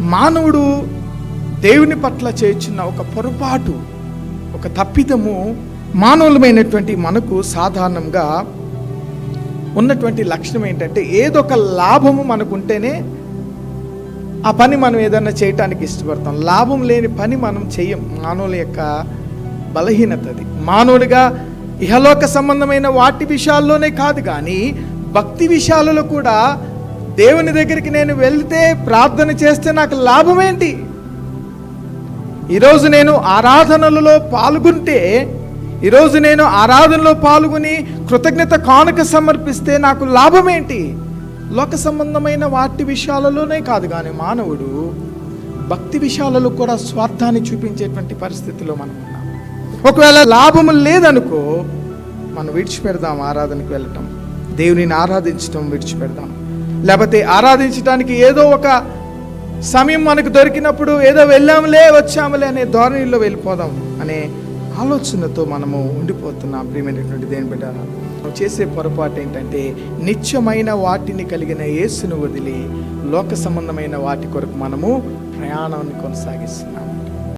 మానవుడు దేవుని పట్ల చేర్చిన ఒక పొరపాటు ఒక తప్పిదము మానవులమైనటువంటి మనకు సాధారణంగా ఉన్నటువంటి లక్షణం ఏంటంటే ఏదొక లాభము మనకు ఉంటేనే ఆ పని మనం ఏదైనా చేయటానికి ఇష్టపడతాం. లాభం లేని పని మనం చెయ్యం మానవుల యొక్క బలహీనత అది. మానవుడిగా ఇహలోక సంబంధమైన వాటి విషయాల్లోనే కాదు కానీ భక్తి విషయాలలో కూడా దేవుని దగ్గరికి నేను వెళ్తే ప్రార్థన చేస్తే నాకు లాభం ఏంటి ఈరోజు నేను ఆరాధనలలో పాల్గొంటే ఈరోజు నేను ఆరాధనలో పాల్గొని కృతజ్ఞత కానుక సమర్పిస్తే నాకు లాభం ఏంటి లోక సంబంధమైన వాటి విషయాలలోనే కాదు కానీ మానవుడు భక్తి విషయాలలో కూడా స్వార్థాన్ని చూపించేటువంటి పరిస్థితిలో మనం ఉన్నాం. ఒకవేళ లాభము లేదనుకో మనం విడిచిపెడదాం ఆరాధనకు వెళ్ళటం. దేవునిని ఆరాధించడం విడిచిపెడదాం. లేకపోతే ఆరాధించడానికి ఏదో ఒక సమయం మనకు దొరికినప్పుడు ఏదో వెళ్ళాములే వచ్చాములే అనే ధోరణిలో వెళ్ళిపోదాం అనే ఆలోచనతో మనము ఉండిపోతున్నాం ప్రియమైనటువంటి దేని బిడ్డ చేసే పొరపాటు ఏంటంటే నిత్యమైన వాటిని కలిగిన యేసును వదిలి లోక సంబంధమైన వాటి కొరకు మనము ప్రయాణాన్ని కొనసాగిస్తున్నాం.